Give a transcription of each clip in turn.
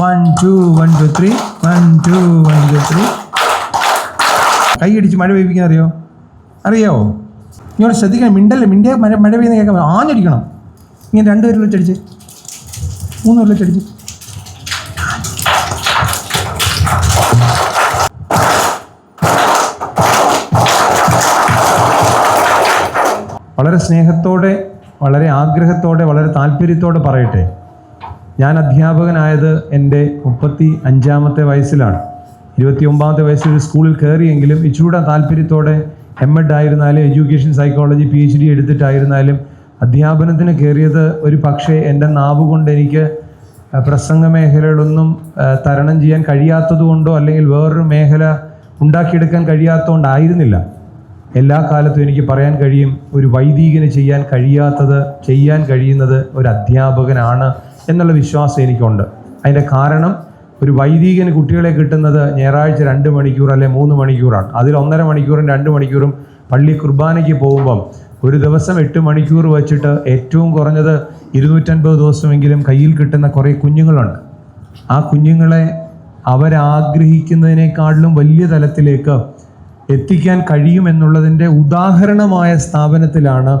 One two കൈയടിച്ച് മഴ പെയ്പ്പിക്കാൻ അറിയോ? അറിയാവോ? ഇങ്ങോട്ട് ശ്രദ്ധിക്കണം. മിണ്ടല്ലേ? മിണ്ടിയ മഴ മഴ പെയ്യുന്ന കേൾക്കാൻ ആഞ്ഞടിക്കണം. ഇങ്ങനെ രണ്ട് പേരിൽ വെച്ചടിച്ച് മൂന്ന് പേരിൽ വെച്ചടിച്ച് വളരെ സ്നേഹത്തോടെ വളരെ ആഗ്രഹത്തോടെ വളരെ താല്പര്യത്തോടെ പറയട്ടെ. ഞാൻ അധ്യാപകനായത് എന്റെ മുപ്പത്തി അഞ്ചാമത്തെ വയസ്സിലാണ്. ഇരുപത്തി ഒമ്പതാമത്തെ വയസ്സിൽ ഒരു സ്കൂളിൽ കയറിയെങ്കിലും ഇച്ചിരൂടെ താല്പര്യത്തോടെ എം എഡ് ആയിരുന്നാലും education psychology P H D എടുത്തിട്ടായിരുന്നാലും അധ്യാപനത്തിന് കയറിയത് ഒരു പക്ഷേ എന്റെ നാവ് കൊണ്ട് എനിക്ക് പ്രസംഗ മേഖലകളൊന്നും തരണം ചെയ്യാൻ കഴിയാത്തതുകൊണ്ടോ അല്ലെങ്കിൽ വേറൊരു മേഖല ഉണ്ടാക്കിയെടുക്കാൻ കഴിയാത്തതുകൊണ്ടായിരുന്നില്ല എല്ലാ കാലത്തും എനിക്ക് പറയാൻ കഴിയും ഒരു വൈദികന് ചെയ്യാൻ കഴിയാത്തത് ചെയ്യാൻ കഴിയുന്നത് ഒരു അധ്യാപകനാണ് എന്നുള്ള വിശ്വാസം എനിക്കുണ്ട്. അതിന്റെ കാരണം ഒരു വൈദികന് കുട്ടികളെ കിട്ടുന്നത് ഞായറാഴ്ച രണ്ട് മണിക്കൂർ അല്ലെ മൂന്ന് മണിക്കൂറാണ്. അതിൽ ഒന്നര മണിക്കൂറും രണ്ട് മണിക്കൂറും പള്ളി കുർബാനയ്ക്ക് പോകുമ്പം ഒരു ദിവസം എട്ട് മണിക്കൂർ വെച്ചിട്ട് ഏറ്റവും കുറഞ്ഞത് ഇരുന്നൂറ്റൻപത് ദിവസമെങ്കിലും കയ്യിൽ കിട്ടുന്ന കുറേ കുഞ്ഞുങ്ങളുണ്ട്. ആ കുഞ്ഞുങ്ങളെ അവരാഗ്രഹിക്കുന്നതിനേക്കാളിലും വലിയ തലത്തിലേക്ക് എത്തിക്കാൻ കഴിയുമെന്നുള്ളതിന്റെ ഉദാഹരണമായ സ്ഥാപനത്തിലാണ്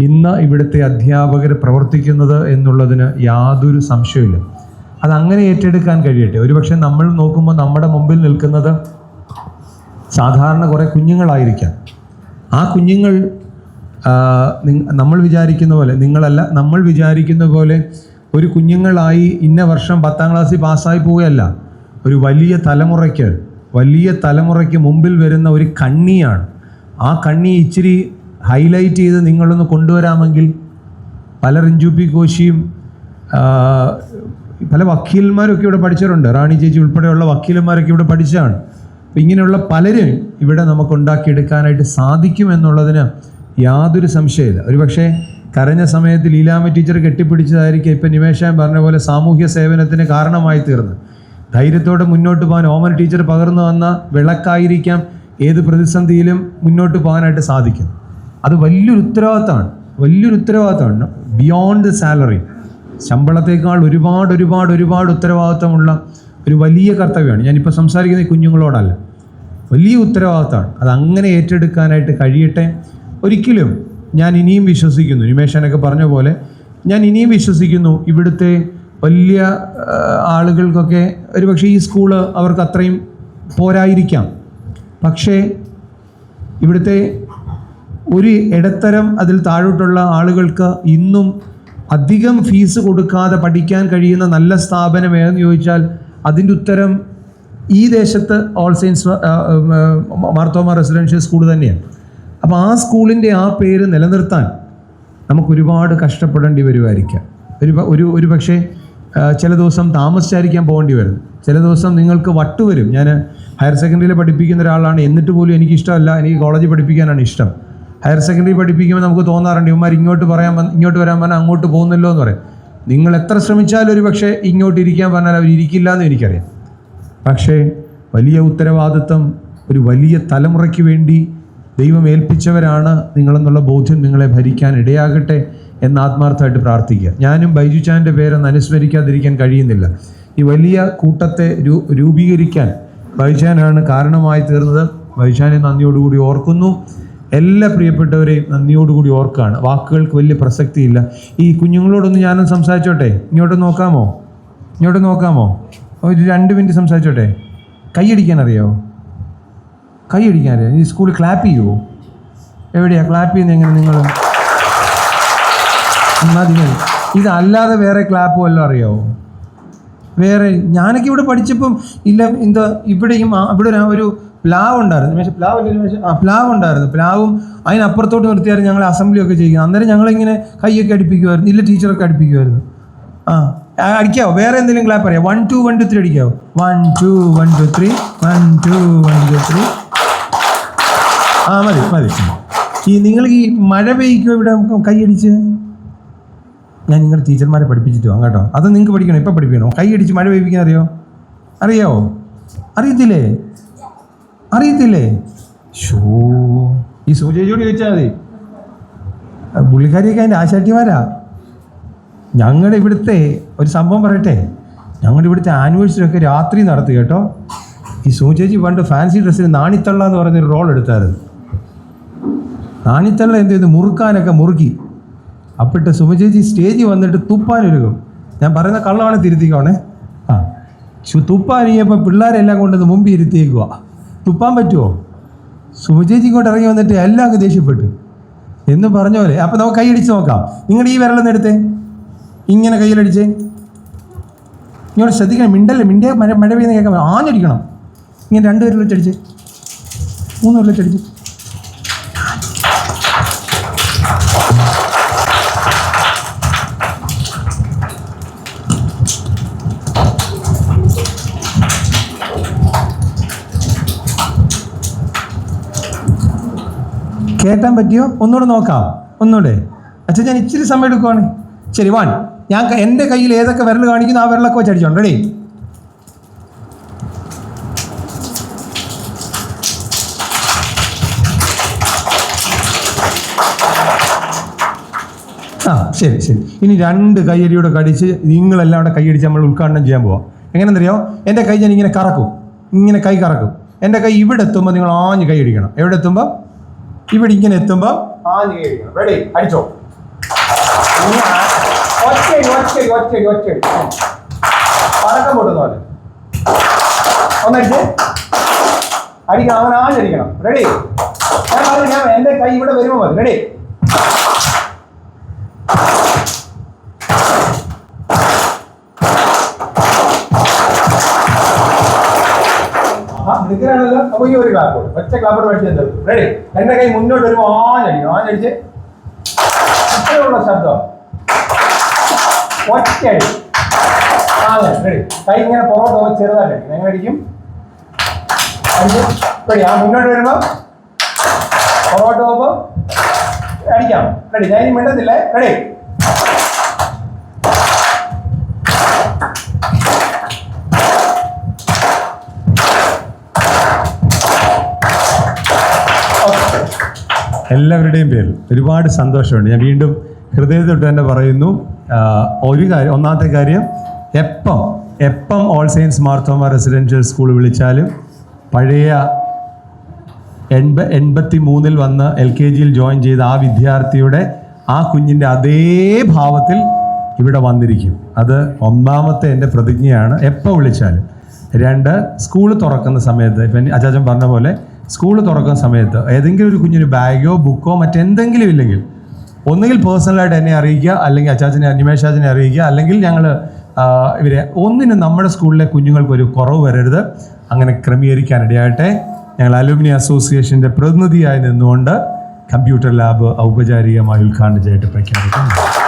ഇന്ന് ഇവിടുത്തെ അധ്യാപകർ പ്രവർത്തിക്കുന്നത് എന്നുള്ളതിന് യാതൊരു സംശയമില്ല അതങ്ങനെ ഏറ്റെടുക്കാൻ കഴിയട്ടെ. ഒരുപക്ഷെ നമ്മൾ നോക്കുമ്പോൾ നമ്മുടെ മുമ്പിൽ നിൽക്കുന്നത് സാധാരണ കുറേ കുഞ്ഞുങ്ങളായിരിക്കാം. ആ കുഞ്ഞുങ്ങൾ നമ്മൾ വിചാരിക്കുന്ന പോലെ നിങ്ങളല്ല നമ്മൾ വിചാരിക്കുന്ന പോലെ ഒരു കുഞ്ഞുങ്ങളായി ഇന്ന വർഷം പത്താം ക്ലാസ്സിൽ പാസ്സായി പോവുകയല്ല. ഒരു വലിയ തലമുറയ്ക്ക് വലിയ തലമുറയ്ക്ക് മുമ്പിൽ വരുന്ന ഒരു കണ്ണിയാണ്. ആ കണ്ണി ഇച്ചിരി ഹൈലൈറ്റ് ചെയ്ത് നിങ്ങളൊന്ന് കൊണ്ടുവരാമെങ്കിൽ പല റിഞ്ചു പി കോശിയും പല വക്കീലന്മാരൊക്കെ ഇവിടെ പഠിച്ചിട്ടുണ്ട് റാണി ചേച്ചി ഉൾപ്പെടെയുള്ള വക്കീലന്മാരൊക്കെ ഇവിടെ പഠിച്ചതാണ്. അപ്പം ഇങ്ങനെയുള്ള പലരും ഇവിടെ നമുക്ക് ഉണ്ടാക്കിയെടുക്കാനായിട്ട് സാധിക്കുമെന്നുള്ളതിന് യാതൊരു സംശയമില്ല ഒരു പക്ഷേ കരഞ്ഞ സമയത്ത് ലീലാമ ടീച്ചർ കെട്ടിപ്പിടിച്ചതായിരിക്കും ഇപ്പം നിമേഷം പറഞ്ഞ പോലെ സാമൂഹ്യ സേവനത്തിന് കാരണമായി തീർന്നത്. ധൈര്യത്തോടെ മുന്നോട്ട് പോകാൻ ഓമൻ ടീച്ചർ പകർന്നു വന്ന വിളക്കായിരിക്കാം ഏത് പ്രതിസന്ധിയിലും മുന്നോട്ട് പോകാനായിട്ട് സാധിക്കും അത് വലിയൊരു ഉത്തരവാദിത്തമാണ്. വലിയൊരു ഉത്തരവാദിത്തമാണ്. ബിയോണ്ട് സാലറി ശമ്പളത്തേക്കാൾ ഒരുപാട് ഒരുപാട് ഒരുപാട് ഉത്തരവാദിത്തമുള്ള ഒരു വലിയ കർത്തവ്യമാണ്. ഞാനിപ്പോൾ സംസാരിക്കുന്ന ഈ കുഞ്ഞുങ്ങളോടല്ല. വലിയ ഉത്തരവാദിത്തമാണ്. അത് അങ്ങനെ ഏറ്റെടുക്കാനായിട്ട് കഴിയട്ടെ. ഒരിക്കലും ഞാൻ ഇനിയും വിശ്വസിക്കുന്നു. നിമേഷനൊക്കെ പറഞ്ഞ പോലെ ഞാൻ ഇനിയും വിശ്വസിക്കുന്നു ഇവിടുത്തെ വലിയ ആളുകൾക്കൊക്കെ ആളുകൾക്കൊക്കെ. ഒരുപക്ഷെ ഈ സ്കൂൾ അവർക്ക് അത്രയും പോരായിരിക്കാം. പക്ഷേ ഇവിടുത്തെ ഒരു ഇടത്തരം അതിൽ താഴോട്ടുള്ള ആളുകൾക്ക് ഇന്നും അധികം ഫീസ് കൊടുക്കാതെ പഠിക്കാൻ കഴിയുന്ന നല്ല സ്ഥാപനം ഏതെന്ന് ചോദിച്ചാൽ അതിന്റെ ഉത്തരം ഈ ദേശത്ത് All Saints Marthoma residential school തന്നെയാണ്. അപ്പോൾ ആ സ്കൂളിന്റെ ആ പേര് നിലനിർത്താൻ നമുക്ക് ഒരുപാട് കഷ്ടപ്പെടേണ്ടി വരുമായിരിക്കാം. ഒരു ഒരു ഒരു പക്ഷേ ചില ദിവസം താമസിച്ചായിരിക്കാൻ പോകേണ്ടി വരും ചില ദിവസം നിങ്ങൾക്ക് വട്ട് വരും ഞാൻ ഹയർ സെക്കൻഡറിയിൽ പഠിപ്പിക്കുന്ന ഒരാളാണ്. എന്നിട്ട് പോലും എനിക്കിഷ്ടമല്ല. എനിക്ക് കോളേജിൽ പഠിപ്പിക്കാനാണ് ഇഷ്ടം. ഹയർ സെക്കൻഡറി പഠിപ്പിക്കുമ്പോൾ നമുക്ക് തോന്നാറുണ്ട് ഇവന്മാർ ഇങ്ങോട്ട് പറയാൻ ഇങ്ങോട്ട് വരാൻ പറഞ്ഞാൽ അങ്ങോട്ട് പോകുന്നല്ലോ എന്ന് പറയും. നിങ്ങൾ എത്ര ശ്രമിച്ചാലും ഒരു പക്ഷേ ഇങ്ങോട്ട് ഇരിക്കാൻ പറഞ്ഞാൽ അവർ ഇരിക്കില്ല എന്ന് എനിക്കറിയാം. പക്ഷേ വലിയ ഉത്തരവാദിത്വം ഒരു വലിയ തലമുറയ്ക്ക് വേണ്ടി ദൈവം ഏൽപ്പിച്ചവരാണ് നിങ്ങളെന്നുള്ള ബോധ്യം നിങ്ങളെ ഭരിക്കാൻ ഇടയാകട്ടെ എന്ന് ആത്മാർത്ഥമായിട്ട് പ്രാർത്ഥിക്കുക. ഞാനും ബൈജു ചാന്റെ പേരൊന്ന് അനുസ്മരിക്കാതിരിക്കാൻ കഴിയുന്നില്ല. ഈ വലിയ കൂട്ടത്തെ രൂ രൂപീകരിക്കാൻ ബൈജാനാണ് കാരണമായി തീർന്നത്. ബൈജാനെ നന്ദിയോടുകൂടി ഓർക്കുന്നു. എല്ലാ പ്രിയപ്പെട്ടവരെയും നന്ദിയോടുകൂടി ഓർക്കാണ്. വാക്കുകൾക്ക് വലിയ പ്രസക്തിയില്ല. ഈ കുഞ്ഞുങ്ങളോടൊന്ന് ഞാനും സംസാരിച്ചോട്ടെ? ഇങ്ങോട്ട് നോക്കാമോ? ഇങ്ങോട്ട് നോക്കാമോ? ഒരു രണ്ട് മിനിറ്റ് സംസാരിച്ചോട്ടെ? കൈയടിക്കാൻ അറിയാമോ കൈയടിക്കാൻ അറിയാം ഈ സ്കൂളിൽ ക്ലാപ്പ് ചെയ്യുമോ എവിടെയാ? ക്ലാപ്പ് ചെയ്യുന്നത് എങ്ങനെ നിങ്ങൾ? മതി. ഇതല്ലാതെ വേറെ ക്ലാപ്പ് വല്ലതും അറിയാമോ വേറെ ഞാനൊക്കെ ഇവിടെ പഠിച്ചപ്പം ഇല്ല എന്താ ഇവിടെയും ഇവിടെ ഒരു പ്ലാവ് ഉണ്ടായിരുന്നു. പക്ഷേ പ്ലാവ് നിമേഷ്? ആ പ്ലാവ് ഉണ്ടായിരുന്നു. പ്ലാവും അതിനപ്പുറത്തോട്ട് നിർത്തിയായിരുന്നു ഞങ്ങൾ അസംബ്ലി ഒക്കെ ചെയ്യുക. അന്നേരം ഞങ്ങളിങ്ങനെ കൈയൊക്കെ അടിപ്പിക്കുമായിരുന്നു. ഇല്ല ടീച്ചറൊക്കെ അടിപ്പിക്കുമായിരുന്നു. ആ അടിക്കാവോ? വേറെ എന്തെങ്കിലും ക്ലാപ്പ് അറിയാം one two one two three അടിക്കാവോ? One two one two three one two one two three ആ മതി മതി. ഈ നിങ്ങൾ ഈ മഴ പെയ്യ്ക്കോ ഇവിടെ കൈയടിച്ച് ഞാൻ നിങ്ങളുടെ ടീച്ചർമാരെ പഠിപ്പിച്ചിട്ട് വാങ്ങാം കേട്ടോ. അത് നിങ്ങൾക്ക് പഠിക്കണം? ഇപ്പം പഠിപ്പിക്കണോ? കൈ അടിച്ച് മഴ പെയ്പ്പിക്കാൻ അറിയോ? അറിയാവോ? അറിയത്തില്ലേ? അറിയത്തില്ലേ? ഷോ. ഈ സൂചിയോട് ചോദിച്ചാൽ മതി. പുള്ളിക്കാരിയൊക്കെ അതിന്റെ ആശാട്ടിമാരാ ഞങ്ങളുടെ ഇവിടുത്തെ ഒരു സംഭവം പറയട്ടെ. ഞങ്ങളുടെ ഇവിടുത്തെ ആനിവേഴ്സറി ഒക്കെ രാത്രി നടത്തി കേട്ടോ. ഈ സൂചേജി പണ്ട് ഫാൻസി ഡ്രസ്സിൽ നാണിത്തള്ള എന്ന് പറഞ്ഞൊരു റോൾ എടുത്തായിരുന്നു. നാണിത്തള്ള എന്ത് ചെയ്തു? മുറുക്കാനൊക്കെ മുറുക്കി. അപ്പിട്ട് സുമചേജി സ്റ്റേജിൽ വന്നിട്ട് തുപ്പാനൊരുക്കും. ഞാൻ പറയുന്ന കള്ളമാണ് തിരുത്തിക്കോണേ. ആ തുപ്പാൻ തുപ്പാനിയപ്പോൾ പിള്ളേരെല്ലാം കൊണ്ടുവന്ന് മുമ്പിൽ ഇരുത്തിയേക്കുക തുപ്പാൻ പറ്റുമോ സുമ കൊണ്ട് ഇറങ്ങി വന്നിട്ട് എല്ലാം അങ്ങ് ദേഷ്യപ്പെട്ടു. എന്ന് പറഞ്ഞ പോലെ അപ്പം നമുക്ക് കൈയടിച്ച് നോക്കാം. നിങ്ങൾ ഈ വിരലൊന്ന് എടുത്തേ. ഇങ്ങനെ കയ്യിലടിച്ചേ. ഇങ്ങോട്ട് ശ്രദ്ധിക്കണം മിണ്ടല്ലേ? മിണ്ടിയ മഴ മഴ പെയ്യുന്ന കേൾക്കാൻ ആഞ്ഞടിക്കണം. ഇങ്ങനെ രണ്ട് പേരിൽ വെച്ചടിച്ച് മൂന്ന് പേരിൽ കേട്ടാൻ പറ്റിയോ? ഒന്നുകൂടെ നോക്കാം. ഒന്നുകൂടെ. അച്ഛൻ ഞാൻ ഇച്ചിരി സമയം എടുക്കുവാണ്. ശരി വൺ. ഞാൻ എന്റെ കയ്യിൽ ഏതൊക്കെ വിരൽ കാണിക്കുന്നു ആ വിരലൊക്കെ വെച്ച് അടിച്ചോണ്ട് റെഡി. ആ ശരി ശരി. ഇനി രണ്ട് കയ്യടിയോടെ കടിച്ച് നിങ്ങളെല്ലാം കൂടെ കൈയടിച്ച് നമ്മൾ ഉദ്ഘാടനം ചെയ്യാൻ പോവാം. എങ്ങനെയെന്നറിയോ? എന്റെ കൈ ഞാൻ ഇങ്ങനെ കറക്കും. ഇങ്ങനെ കൈ കറക്കും. എന്റെ കൈ ഇവിടെ എത്തുമ്പോൾ നിങ്ങൾ ആഞ്ഞ് കൈ അടിക്കണം. എവിടെ എത്തുമ്പോൾ ഇവിടെ ഇങ്ങനെ എത്തുമ്പോൾ ആഞ്ഞ് റെഡി അടിച്ചോ. അടിക്കണം അവൻ ആഞ്ഞടിക്കണം. റെഡി ഞാൻ പറഞ്ഞു ഞാൻ കൈ ഇവിടെ വരുമ്പോൾ മതി. റെഡി മിടുക്കനാണല്ലോ ഈ ഒരു ക്ലാപ്പ് ഒറ്റ ക്ലാപ്പോട് മേടിച്ച് റെഡി എന്റെ കൈ മുന്നോട്ട് വരുമ്പോ ആഞ്ഞടിക്കും. ആഞ്ഞടിച്ച് അത്രയുള്ള ശബ്ദം. ഒറ്റയടി. ആഞ്ഞ. റെഡി കൈ ഇങ്ങനെ പുറത്തോട്ട് പോകുമ്പോൾ ചെറുതായിട്ട് എങ്ങനെ അടിക്കും? റെഡി ആ മുന്നോട്ട് വരുമ്പോ പുറകോട്ട് പോകുമ്പോ അടിക്കാം. റെഡി ഞാൻ ഇനി മിണ്ടുന്നില്ലേ റെഡി എല്ലാവരുടെയും പേരിൽ ഒരുപാട് സന്തോഷമുണ്ട്. ഞാൻ വീണ്ടും ഹൃദയത്തൊട്ട് തന്നെ പറയുന്നു ഒരു കാര്യം ഒന്നാമത്തെ കാര്യം എപ്പം എപ്പം All Saints Marthoma residential school വിളിച്ചാലും പഴയ എൺപ എൺപത്തി മൂന്നിൽ വന്ന് എൽ കെ ജിയിൽ ജോയിൻ ചെയ്ത ആ വിദ്യാർത്ഥിയുടെ ആ കുഞ്ഞിന്റെ അതേ ഭാവത്തിൽ ഇവിടെ വന്നിരിക്കും. അത് ഒന്നാമത്തെ എന്റെ പ്രതിജ്ഞയാണ്. എപ്പോൾ വിളിച്ചാലും. രണ്ട് സ്കൂൾ തുറക്കുന്ന സമയത്ത് ഇപ്പം അച്ചാച്ചൻ പറഞ്ഞ പോലെ സ്കൂൾ തുറക്കുന്ന സമയത്ത് ഏതെങ്കിലും ഒരു കുഞ്ഞിന് ബാഗോ ബുക്കോ മറ്റെന്തെങ്കിലും ഇല്ലെങ്കിൽ ഒന്നുകിൽ പേഴ്സണലായിട്ട് എന്നെ അറിയിക്കുക അല്ലെങ്കിൽ അച്ചാച്ചനെ അനിമേഷാച്ചനെ അറിയിക്കുക അല്ലെങ്കിൽ ഞങ്ങൾ ഇവരെ ഒന്നിനും നമ്മുടെ സ്കൂളിലെ കുഞ്ഞുങ്ങൾക്ക് ഒരു കുറവ് വരരുത്. അങ്ങനെ ക്രമീകരിക്കാനിടയാകട്ടെ ഞങ്ങൾ അലുമിനി അസോസിയേഷന്റെ പ്രതിനിധിയായി നിന്നുകൊണ്ട് കമ്പ്യൂട്ടർ ലാബ് ഔപചാരികമായി ഉദ്ഘാടനം ചെയ്തിട്ട് പ്രഖ്യാപിക്കുന്നു.